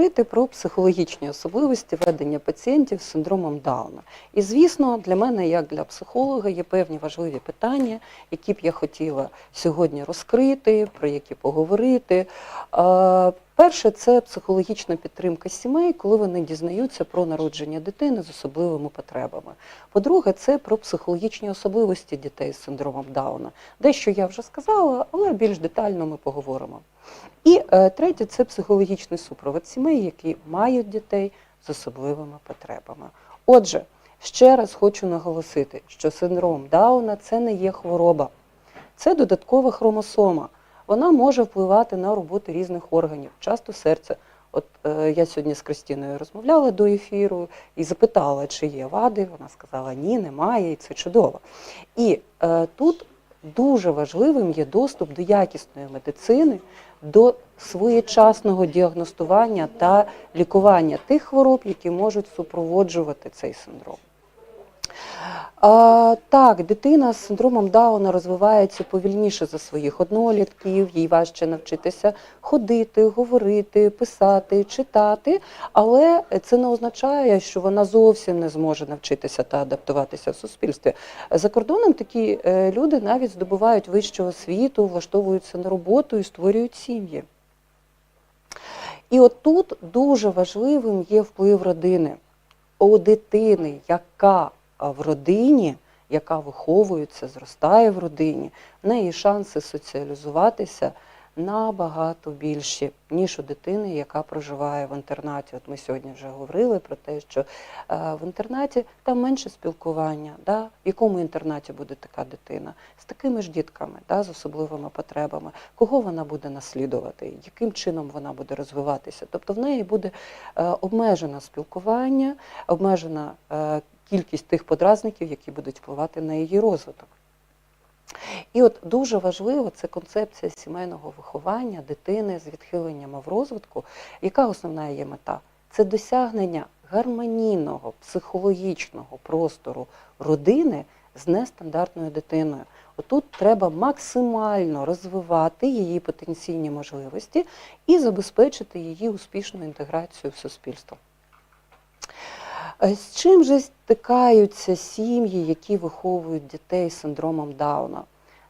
говорити про психологічні особливості ведення пацієнтів з синдромом Дауна. І звісно, для мене, як для психолога, є певні важливі питання, які б я хотіла сьогодні розкрити, про які поговорити. Перше це психологічна підтримка сімей, коли вони дізнаються про народження дитини з особливими потребами. По-друге, це про психологічні особливості дітей з синдромом Дауна. Дещо я вже сказала, але більш детально ми поговоримо. І е, третє це психологічний супровід сімей, які мають дітей з особливими потребами. Отже, ще раз хочу наголосити, що синдром Дауна це не є хвороба, це додаткова хромосома. Вона може впливати на роботу різних органів, часто серця. От е, я сьогодні з Кристиною розмовляла до ефіру і запитала, чи є вади. Вона сказала, ні, немає, і це чудово. І е, тут дуже важливим є доступ до якісної медицини, до своєчасного діагностування та лікування тих хвороб, які можуть супроводжувати цей синдром. А, так, дитина з синдромом Дауна розвивається повільніше за своїх однолітків, їй важче навчитися ходити, говорити, писати, читати, але це не означає, що вона зовсім не зможе навчитися та адаптуватися в суспільстві. За кордоном такі е, люди навіть здобувають вищу освіту, влаштовуються на роботу і створюють сім'ї. І от тут дуже важливим є вплив родини. У дитини, яка в родині, яка виховується, зростає в родині, в неї шанси соціалізуватися набагато більші, ніж у дитини, яка проживає в інтернаті. От ми сьогодні вже говорили про те, що е, в інтернаті там менше спілкування. Да? В якому інтернаті буде така дитина? З такими ж дітками, да? з особливими потребами, кого вона буде наслідувати, яким чином вона буде розвиватися. Тобто в неї буде е, обмежене спілкування, обмежена е, кількість тих подразників, які будуть впливати на її розвиток. І от дуже важливо це концепція сімейного виховання дитини з відхиленнями в розвитку. Яка основна її мета? Це досягнення гармонійного психологічного простору родини з нестандартною дитиною. Отут треба максимально розвивати її потенційні можливості і забезпечити її успішну інтеграцію в суспільство. З чим же стикаються сім'ї, які виховують дітей з синдромом Дауна?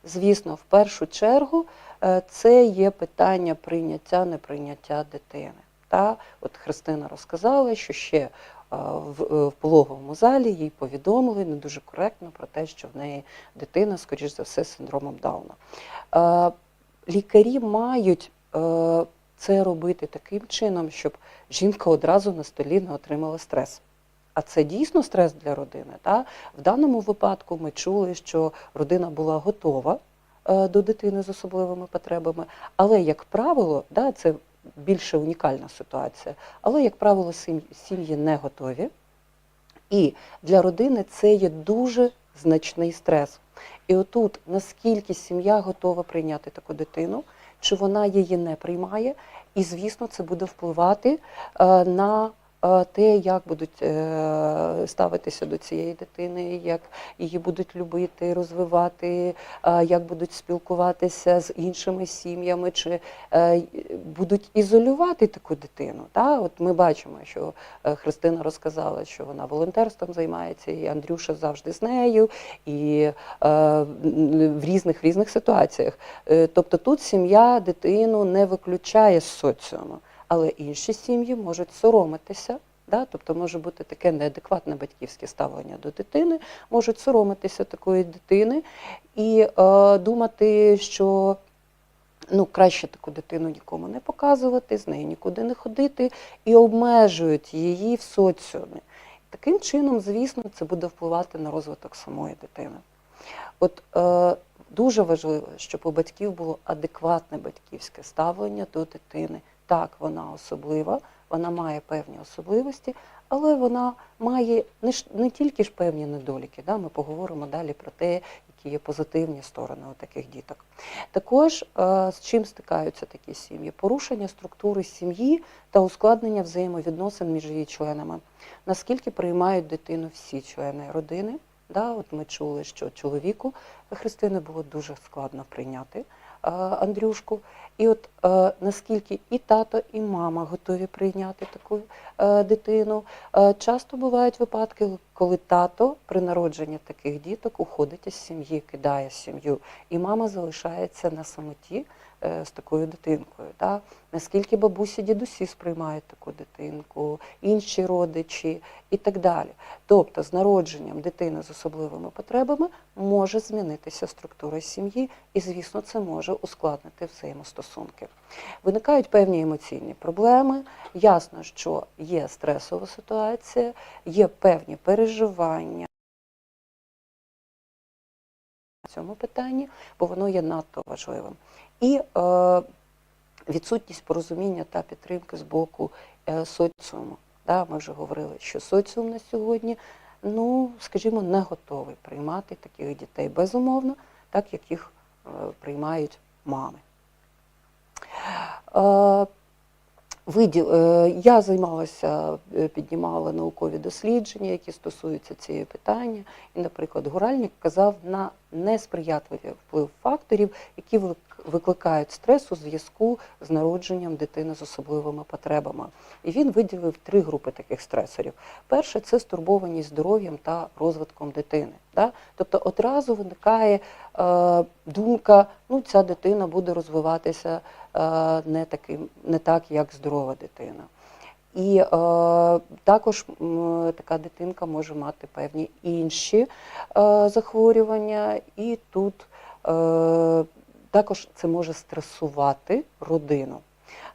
Звісно, в першу чергу е, це є питання прийняття, неприйняття дитини. Та? От Христина розказала, що ще е, в, пологовому залі їй повідомили не дуже коректно про те, що в неї дитина, скоріш за все, з синдромом Дауна. Лікарі мають е, це робити таким чином, щоб жінка одразу на столі не отримала стрес. А це дійсно стрес для родини. Та? В даному випадку ми чули, що родина була готова е, до дитини з особливими потребами, але, як правило, да, це більше унікальна ситуація, але, як правило, сім'ї не готові. І для родини це є дуже значний стрес. І отут, наскільки сім'я готова прийняти таку дитину, чи вона її не приймає, і, звісно, це буде впливати е, на те, як будуть е, ставитися до цієї дитини, як її будуть любити, розвивати, як будуть спілкуватися з іншими сім'ями, чи е, будуть ізолювати таку дитину. Та? От ми бачимо, що е, Христина розказала, що вона волонтерством займається, і Андрюша завжди з нею, і в різних різних ситуаціях. Тобто тут сім'я дитину не виключає з соціуму, але інші сім'ї можуть соромитися. Да? Тобто може бути таке неадекватне батьківське ставлення до дитини, можуть соромитися такої дитини і е, думати, що ну, краще таку дитину нікому не показувати, з нею нікуди не ходити, і обмежують її в соціумі. Таким чином, звісно, це буде впливати на розвиток самої дитини. От е, дуже важливо, щоб у батьків було адекватне батьківське ставлення до дитини. Так, вона особлива, вона має певні особливості, але вона має не, ж- не тільки ж певні недоліки. Да? Ми поговоримо далі про те, які є позитивні сторони у таких діток. Також е, з чим стикаються такі сім'ї? Порушення структури сім'ї та ускладнення взаємовідносин між її членами. Наскільки приймають дитину всі члени родини? Да, от ми чули, що чоловіку Христини було дуже складно прийняти Андрюшку. І от е, наскільки і тато, і мама готові прийняти таку е, дитину. Е, часто бувають випадки, коли тато при народженні таких діток уходить із сім'ї, кидає сім'ю, і мама залишається на самоті е, з такою дитинкою. Да? Наскільки бабусі, дідусі сприймають таку дитинку, інші родичі і так далі. Тобто, з народженням дитини з особливими потребами може змінитися структура сім'ї, і, звісно, це може ускладнити взаємостосунки. Виникають певні емоційні проблеми. Ясно, що є стресова ситуація, є певні переживання цьому питанні, бо воно є надто важливим. І е, відсутність порозуміння та підтримки з боку е, соціуму. Да, ми вже говорили, що соціум на сьогодні, ну, скажімо, не готовий приймати таких дітей безумовно, так як їх е, приймають мами. Е, виділ, е, я займалася, е, піднімала наукові дослідження, які стосуються цієї питання. І, наприклад, Гуральник казав на несприятливий вплив факторів, які викликають стрес у зв'язку з народженням дитини з особливими потребами. І він виділив три групи таких стресорів. Перше це стурбованість здоров'ям та розвитком дитини. Да? Тобто одразу виникає е, думка, ну ця дитина буде розвиватися е, не, таким, не так, як здорова дитина. І е, також м, така дитинка може мати певні інші е, захворювання, і тут е, також це може стресувати родину.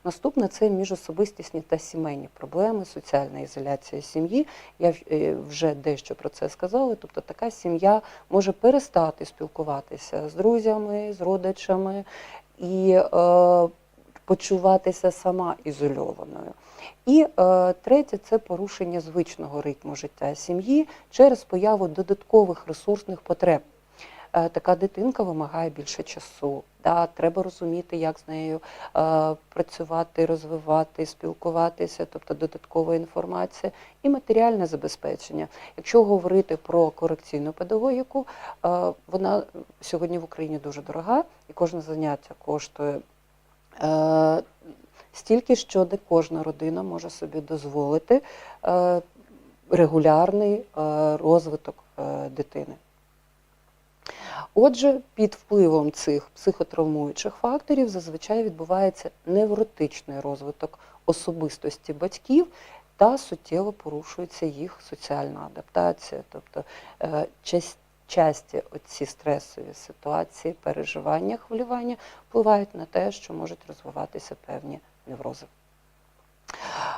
Наступне це міжособистісні та сімейні проблеми, соціальна ізоляція сім'ї. Я е, вже дещо про це сказала. Тобто така сім'я може перестати спілкуватися з друзями, з родичами і е, почуватися сама ізольованою. І е, третє це порушення звичного ритму життя сім'ї через появу додаткових ресурсних потреб. Е, така дитинка вимагає більше часу. Да? Треба розуміти, як з нею е, працювати, розвивати, спілкуватися, тобто додаткова інформація і матеріальне забезпечення. Якщо говорити про корекційну педагогіку, е, вона сьогодні в Україні дуже дорога, і кожне заняття коштує. Е, Стільки, що не кожна родина може собі дозволити е, регулярний е, розвиток дитини. Отже, під впливом цих психотравмуючих факторів зазвичай відбувається невротичний розвиток особистості батьків та суттєво порушується їх соціальна адаптація. Тобто е, часті оці стресові ситуації, переживання, хвилювання впливають на те, що можуть розвиватися певні неврози.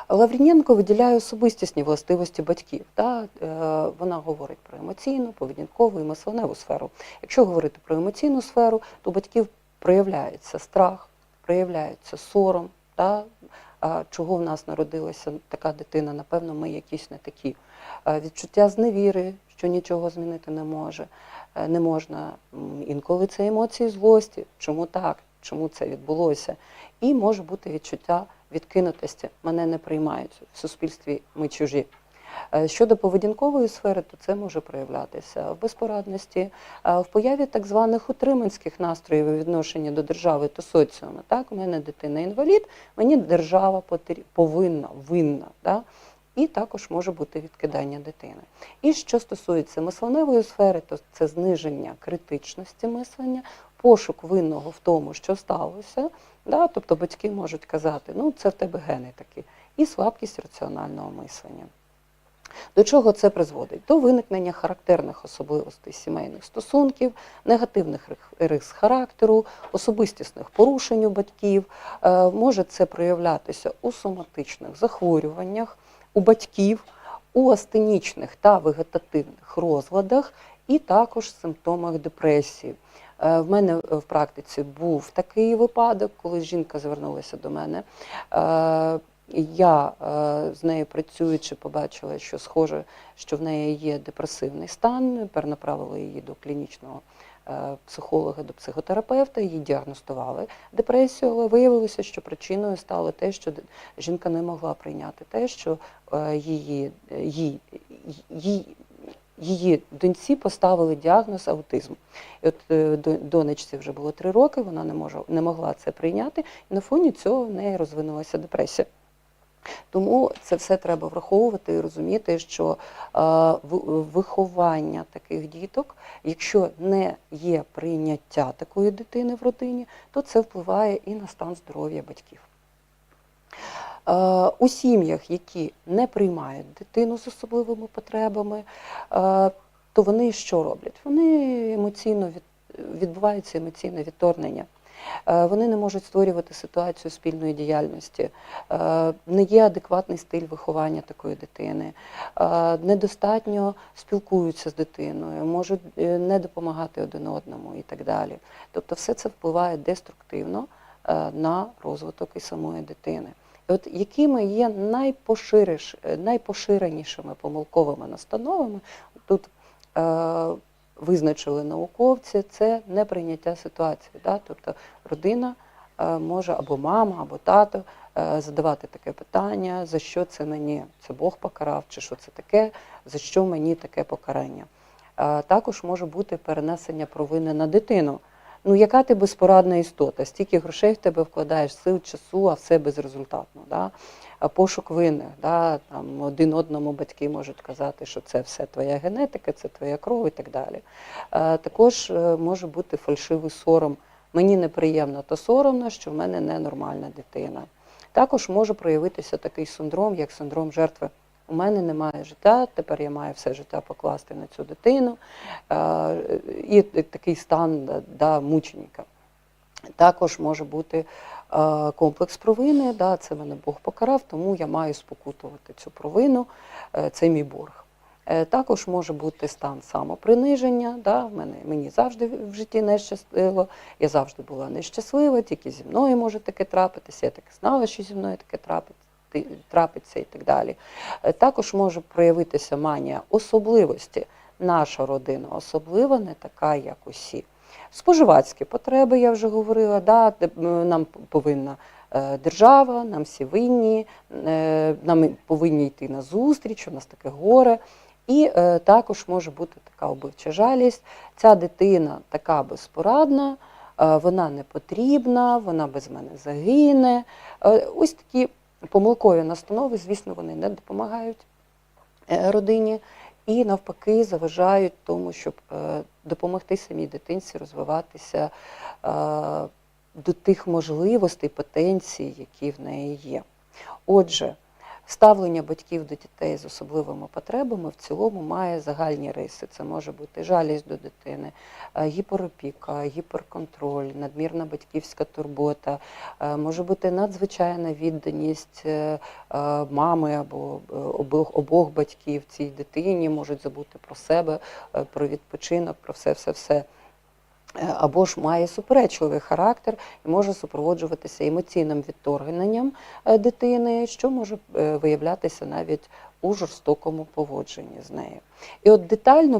Лавріненко виділяє особистісні властивості батьків. Да? Е, Вона говорить про емоційну, поведінкову і мисленеву сферу. Якщо говорити про емоційну сферу, то батьків проявляється страх, проявляється сором. Да? А Чого в нас народилася така дитина? Напевно, ми якісь не такі. Відчуття зневіри, що нічого змінити не може, е, не можна. Інколи це емоції злості. Чому так? Чому це відбулося? І може бути відчуття відкинутості. Мене не приймають в суспільстві. Ми чужі. Е, Щодо поведінкової сфери, то це може проявлятися в безпорадності, е, в появі так званих утриманських настроїв у відношенні до держави та соціуму. Так, у мене дитина інвалід, мені держава повинна, винна. Да? І також може бути відкидання дитини. І що стосується мисленевої сфери, то це зниження критичності мислення, пошук винного в тому, що сталося. Да? Тобто батьки можуть казати, ну це в тебе гени такі, і слабкість раціонального мислення. До чого це призводить? До виникнення характерних особливостей сімейних стосунків, негативних рис характеру, особистісних порушень у батьків. Е, Може це проявлятися у соматичних захворюваннях, у батьків, у астенічних та вегетативних розладах і також симптомах депресії. Е, В мене в практиці був такий випадок, коли жінка звернулася до мене. Е, Я е, з нею працюючи, побачила, що схоже, що в неї є депресивний стан. Перенаправили її до клінічного е, психолога, до психотерапевта. Її діагностували депресію, але виявилося, що причиною стало те, що жінка не могла прийняти те, що е, її, їй, їй її доньці поставили діагноз аутизм. І от е, донечці вже було три роки, вона не, може, не могла це прийняти, і на фоні цього в неї розвинулася депресія. Тому це все треба враховувати і розуміти, що виховання таких діток, якщо не є прийняття такої дитини в родині, то це впливає і на стан здоров'я батьків. Е, У сім'ях, які не приймають дитину з особливими потребами, е, то вони що роблять? Вони емоційно від, відбувається емоційне відторгнення. Е, Вони не можуть створювати ситуацію спільної діяльності, не є адекватний стиль виховання такої дитини, недостатньо спілкуються з дитиною, можуть не допомагати один одному і так далі. Тобто, все це впливає деструктивно на розвиток і самої дитини. От якими є найпошириш, е, найпоширенішими помилковими настановами, тут е, визначили науковці, це неприйняття ситуації. Да? Тобто родина е, може або мама, або тато е, задавати таке питання, за що це мені? Це Бог покарав, чи що це таке, за що мені таке покарання. Е, Також може бути перенесення провини на дитину. Ну, яка ти безпорадна істота? Стільки грошей в тебе вкладаєш, сил, часу, а все безрезультатно. Да? Пошук винних. Да? Там один одному батьки можуть казати, що це все твоя генетика, це твоя кров і так далі. Також е, може бути фальшивий сором. Мені неприємно та соромно, що в мене ненормальна дитина. Також може проявитися такий синдром, як синдром жертви. У мене немає життя, тепер я маю все життя покласти на цю дитину. Е, І такий стан да, мученика. Також може бути е, комплекс провини, да, це мене Бог покарав, тому я маю спокутувати цю провину, е, це мій борг. Також може бути стан самоприниження. Да, мене, мені завжди в житті не щастило, я завжди була нещаслива, тільки зі мною може таке трапитися, я так знала, що зі мною таке трапиться. Трапиться і так далі. Е, Також може проявитися манія особливості. Наша родина особлива, не така, як усі. Споживацькі потреби, я вже говорила, да, нам повинна е, держава, нам всі винні, е, нам повинні йти на зустріч, у нас таке горе. І також може бути така убивча жалість. Ця дитина така безпорадна, вона не потрібна, вона без мене загине. Ось такі помилкові настанови, звісно, вони не допомагають е, родині і навпаки заважають тому, щоб е, допомогти самій дитинці розвиватися е, до тих можливостей, потенцій, які в неї є. Отже, ставлення батьків до дітей з особливими потребами в цілому має загальні риси. Це може бути жалість до дитини, е, гіперопіка, гіперконтроль, надмірна батьківська турбота, е, може бути надзвичайна відданість е, мами або обох, обох батьків цій дитині, можуть забути про себе, про відпочинок, про все, все, все. Або ж має суперечливий характер і може супроводжуватися емоційним відторгненням е, дитини, що може е, виявлятися навіть у жорстокому поводженні з нею. І от детальну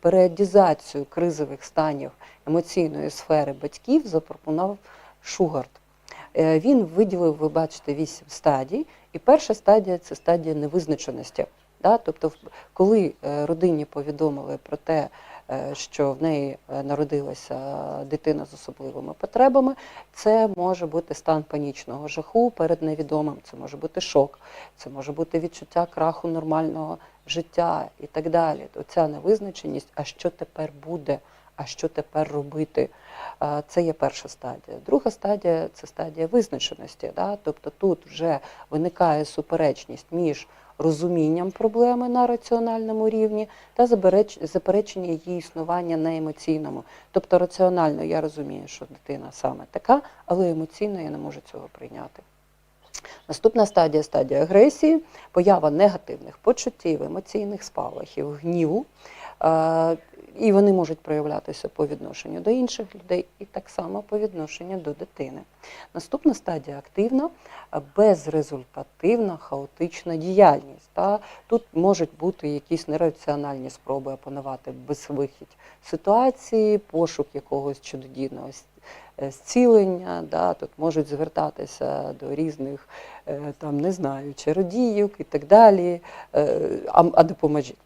періодизацію кризових станів емоційної сфери батьків запропонував Шугарт. Е, Він виділив, ви бачите, вісім стадій, і перша стадія це стадія невизначеності. Да? Тобто, коли е, родині повідомили про те, е, що в неї е, народилася дитина з особливими потребами, це може бути стан панічного жаху перед невідомим, це може бути шок, це може бути відчуття краху нормального життя і так далі. Оця невизначеність, а що тепер буде, а що тепер робити. Це є перша стадія. Друга стадія це стадія визначеності. Да? Тобто тут вже виникає суперечність між розумінням проблеми на раціональному рівні та заперечення її існування на емоційному. Тобто раціонально я розумію, що дитина саме така, але емоційно я не можу цього прийняти. Наступна стадія стадія агресії, поява негативних почуттів, емоційних спалахів, гніву. І вони можуть проявлятися по відношенню до інших людей і так само по відношенню до дитини. Наступна стадія активна, безрезультативна, хаотична діяльність. Та? Тут можуть бути якісь нераціональні спроби опанувати безвихідь ситуації, пошук якогось чудодійного е, зцілення. Да? Тут можуть звертатися до різних, е, там, не знаю, чародійок і так далі, е, а, а допоможіть.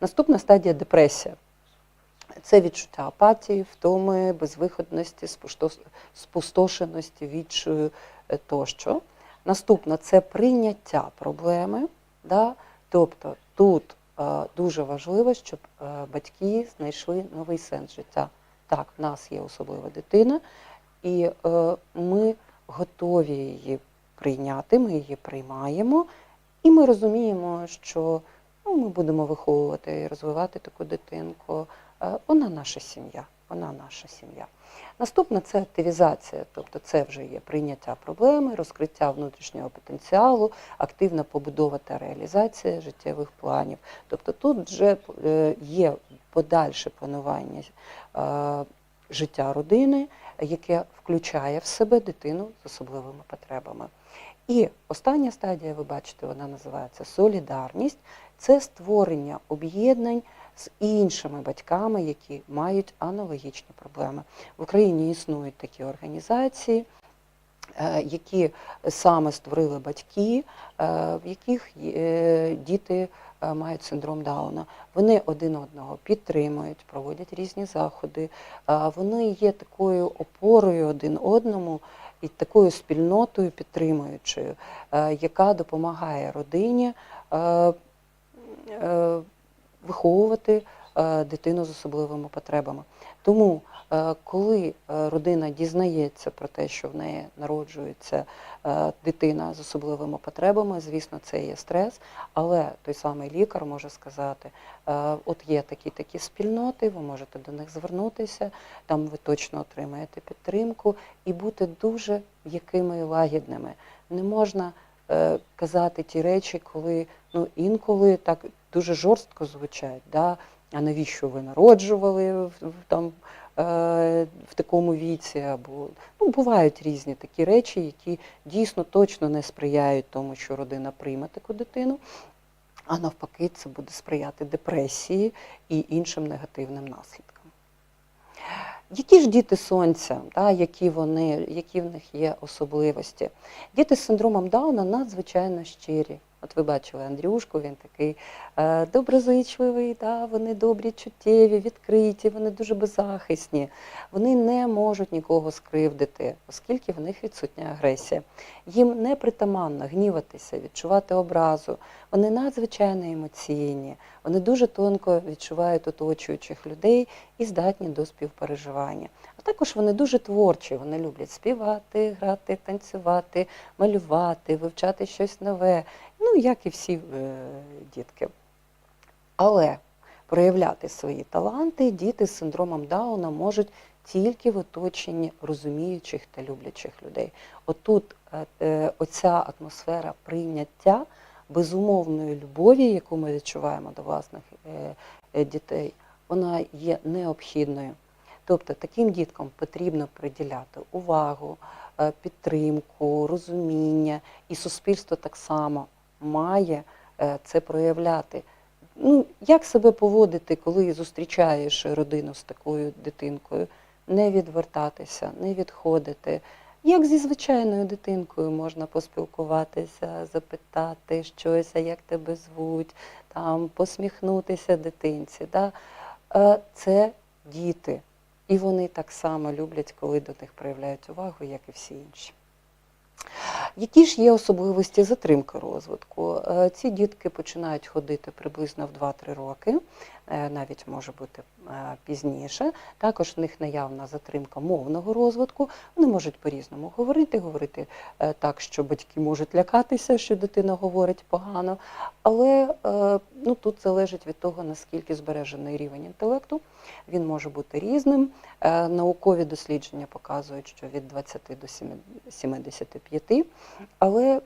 Наступна стадія депресія. Це відчуття апатії, втоми, безвиходності, спустошеності, відчаю е, тощо. Наступна це прийняття проблеми. Да? Тобто тут е, дуже важливо, щоб е, батьки знайшли новий сенс життя. Так, в нас є особлива дитина, і ми готові її прийняти, ми її приймаємо, і ми розуміємо, що ну, ми будемо виховувати і розвивати таку дитинку. Е, Вона наша сім'я. Вона наша сім'я. Наступна це активізація, тобто це вже є прийняття проблеми, розкриття внутрішнього потенціалу, активна побудова та реалізація життєвих планів. Тобто тут вже е, є подальше планування е, життя родини, яке включає в себе дитину з особливими потребами. І остання стадія, ви бачите, вона називається солідарність. Це створення об'єднань з іншими батьками, які мають аналогічні проблеми. В Україні існують такі організації, е, які саме створили батьки, е, в яких е, діти мають синдром Дауна. Вони один одного підтримують, проводять різні заходи. Вони є такою опорою один одному і такою спільнотою підтримуючою, яка допомагає родині виховувати е, дитину з особливими потребами. Тому, е, коли е, родина дізнається про те, що в неї народжується дитина з особливими потребами, звісно, це є стрес, але той самий лікар може сказати: от є такі такі спільноти, ви можете до них звернутися, там ви точно отримаєте підтримку і бути дуже м'якими лагідними. Не можна казати ті речі, коли ну інколи так дуже жорстко звучать. Да? А навіщо ви народжували там е, в такому віці? Або ну, бувають різні такі речі, які дійсно точно не сприяють тому, що родина прийме таку дитину. А навпаки, це буде сприяти депресії і іншим негативним наслідкам. Які ж діти сонця, да, які, вони, які в них є особливості? Діти з синдромом Дауна надзвичайно щирі. От ви бачили Андрюшку, він такий е, доброзичливий, да, вони добрі, чуттєві, відкриті, вони дуже беззахисні. Вони не можуть нікого скривдити, оскільки в них відсутня агресія. Їм не притаманно гніватися, відчувати образу. Вони надзвичайно емоційні, вони дуже тонко відчувають оточуючих людей і здатні до співпереживання. А також вони дуже творчі, вони люблять співати, грати, танцювати, малювати, вивчати щось нове, ну як і всі е, дітки. Але проявляти свої таланти діти з синдромом Дауна можуть тільки в оточенні розуміючих та люблячих людей. Отут е, е, оця атмосфера прийняття безумовної любові, яку ми відчуваємо до власних дітей, вона є необхідною. Тобто таким діткам потрібно приділяти увагу, підтримку, розуміння, і суспільство так само має е, це проявляти. Ну, як себе поводити, коли зустрічаєш родину з такою дитинкою? Не відвертатися, не відходити. Як зі звичайною дитинкою можна поспілкуватися, запитати щось, а як тебе звуть, там, посміхнутися дитинці. Да? Е, Це діти. І вони так само люблять, коли до них проявляють увагу, як і всі інші. Які ж є особливості затримки розвитку? Е, Ці дітки починають ходити приблизно в 2-3 роки, навіть може бути е, пізніше. Також в них наявна затримка мовного розвитку. Вони можуть по-різному говорити, говорити е, так, що батьки можуть лякатися, що дитина говорить погано. Але е, ну, тут залежить від того, наскільки збережений рівень інтелекту. Він може бути різним. Е, Наукові дослідження показують, що від 20 до 75, але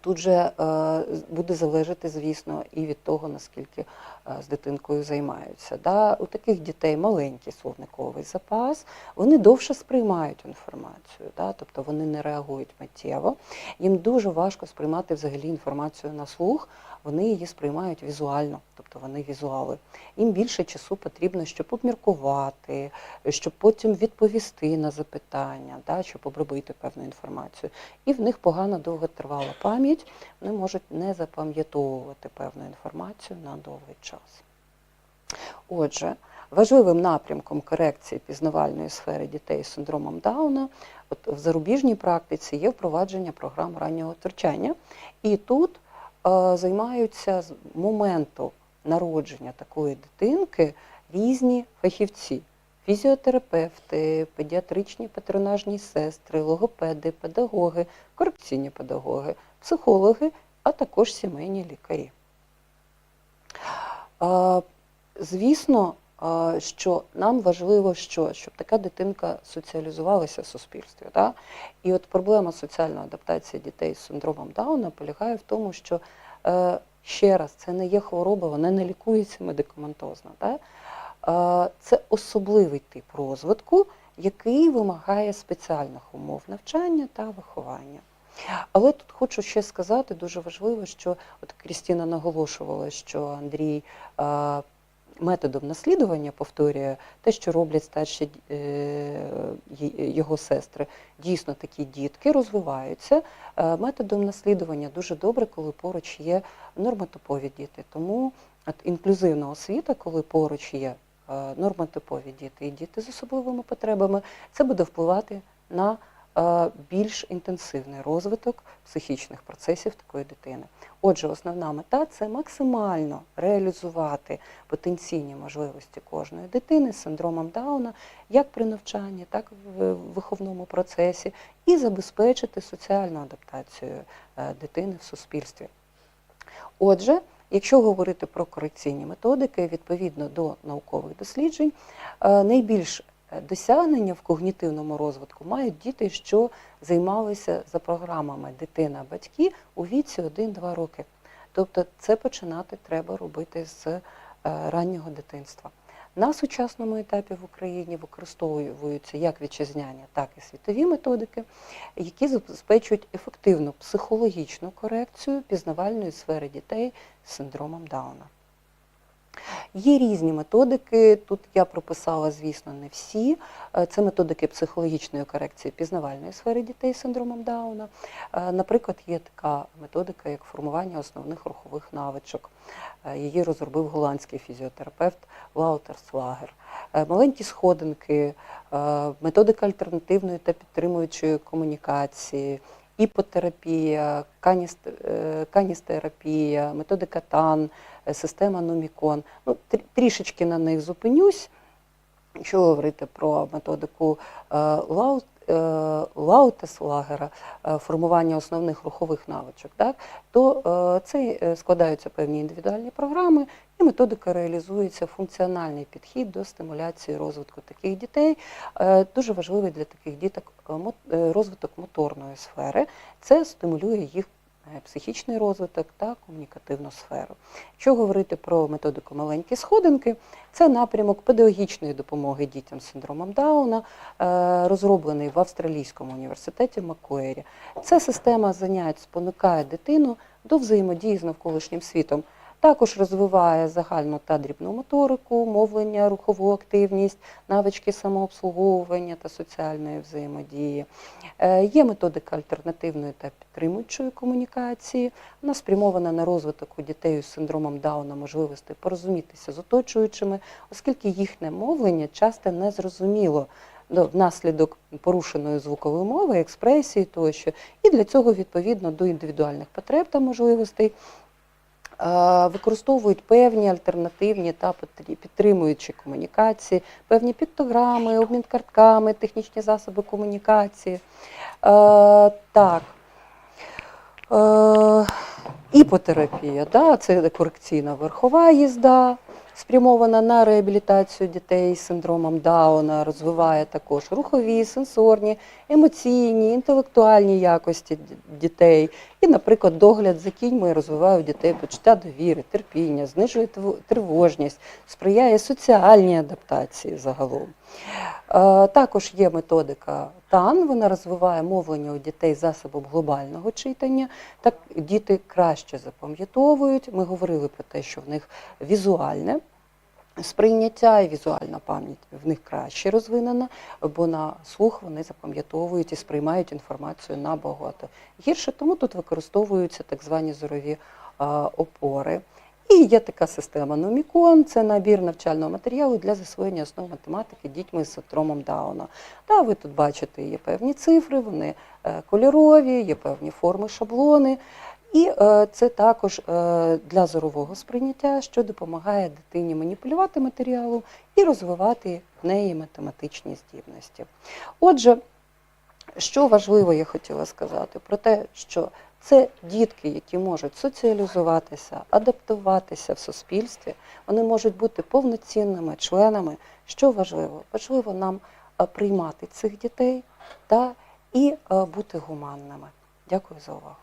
тут же е, буде залежати, звісно, і від того, наскільки е, з дитинкою займаються. Да? У таких дітей маленький словниковий запас, вони довше сприймають інформацію, да? тобто вони не реагують миттєво. Їм дуже важко сприймати взагалі інформацію на слух, вони її сприймають візуально, тобто вони візуали. Їм більше часу потрібно, щоб обміркувати, щоб потім відповісти на запитання, да, щоб обробити певну інформацію. І в них погано довготривала пам'ять, вони можуть не запам'ятовувати певну інформацію на довгий час. Отже, важливим напрямком корекції пізнавальної сфери дітей з синдромом Дауна от в зарубіжній практиці є впровадження програм раннього втручання. І тут займаються з моменту народження такої дитинки різні фахівці. Фізіотерапевти, педіатричні патронажні сестри, логопеди, педагоги, корупційні педагоги, психологи, а також сімейні лікарі. Звісно, а, що нам важливо, що, щоб така дитинка соціалізувалася в суспільстві. Да? І от проблема соціальної адаптації дітей з синдромом Дауна полягає в тому, що е, ще раз це не є хвороба, вона не лікується медикаментозно. Да? Це особливий тип розвитку, який вимагає спеціальних умов навчання та виховання. Але тут хочу ще сказати, дуже важливо, що от Крістіна наголошувала, що Андрій е, методом наслідування повторює те, що роблять старші е, його сестри. Дійсно, такі дітки розвиваються. Е, Методом наслідування дуже добре, коли поруч є нормотипові діти. Тому от інклюзивна освіта, коли поруч є е, нормотипові діти і діти з особливими потребами, це буде впливати на більш інтенсивний розвиток психічних процесів такої дитини. Отже, основна мета це максимально реалізувати потенційні можливості кожної дитини з синдромом Дауна, як при навчанні, так і в виховному процесі, і забезпечити соціальну адаптацію е, дитини в суспільстві. Отже, якщо говорити про корекційні методики, відповідно до наукових досліджень, е, найбільш е, досягнення в когнітивному розвитку мають діти, що займалися за програмами дитина-батьки у віці 1-2 роки. Тобто це починати треба робити з е, раннього дитинства. На сучасному етапі в Україні використовуються як вітчизняні, так і світові методики, які забезпечують ефективну психологічну корекцію пізнавальної сфери дітей з синдромом Дауна. Є різні методики. Тут я прописала, звісно, не всі. Е, Це методики психологічної корекції пізнавальної сфери дітей з синдромом Дауна. Е, Наприклад, є така методика, як формування основних рухових навичок. Е, Її розробив голландський фізіотерапевт Ваутер Слагер. Маленькі сходинки, методика альтернативної та підтримуючої комунікації, іпотерапія, каністерапія, методика ТАН, система Нумікон. Ну, трішечки на них зупинюсь. Якщо говорити про методику е, е, Лаутес-Лагера, е, формування основних рухових навичок, так, то е, це е, складаються певні індивідуальні програми, і методика реалізується функціональний підхід до стимуляції розвитку таких дітей. Е, Дуже важливий для таких діток е, е, розвиток моторної сфери. Це стимулює їх е, психічний розвиток та комунікативну сферу. Що говорити про методику маленькі сходинки, це напрямок педагогічної допомоги дітям з синдромом Дауна, е, розроблений в Австралійському університеті Макуері. Ця система занять спонукає дитину до взаємодії з навколишнім світом. Також розвиває загальну та дрібну моторику, мовлення, рухову активність, навички самообслуговування та соціальної взаємодії. Е, Є методика альтернативної та підтримуючої комунікації. Вона спрямована на розвиток у дітей з синдромом Дауна можливостей порозумітися з оточуючими, оскільки їхнє мовлення часто не зрозуміло внаслідок порушеної звукової мови, експресії тощо. І для цього, відповідно до індивідуальних потреб та можливостей, використовують певні альтернативні та підтримуючі комунікації, певні піктограми, обмін картками, технічні засоби комунікації. Е, Так. Е, Іпотерапія, да, це корекційна верхова їзда, спрямована на реабілітацію дітей з синдромом Дауна, розвиває також рухові, сенсорні, емоційні, інтелектуальні якості дітей. І, наприклад, догляд за кіньми розвиває у дітей почуття довіри, терпіння, знижує тривожність, сприяє соціальній адаптації загалом. Е, Також є методика ТАН, вона розвиває мовлення у дітей засобом глобального читання. Так діти краще запам'ятовують. Ми говорили про те, що в них візуальне сприйняття і візуальна пам'ять в них краще розвинена, бо на слух вони запам'ятовують і сприймають інформацію набагато гірше, тому тут використовуються так звані зорові опори. І є така система Номікон, це набір навчального матеріалу для засвоєння основ математики дітьми з синдромом Дауна. Та ви тут бачите, є певні цифри, вони е, кольорові, є певні форми, шаблони. І е, це також е, для зорового сприйняття, що допомагає дитині маніпулювати матеріалом і розвивати в неї математичні здібності. Отже, що важливо, я хотіла сказати про те, що це дітки, які можуть соціалізуватися, адаптуватися в суспільстві, вони можуть бути повноцінними членами. Що важливо? Важливо нам е, приймати цих дітей та і бути гуманними. Дякую за увагу.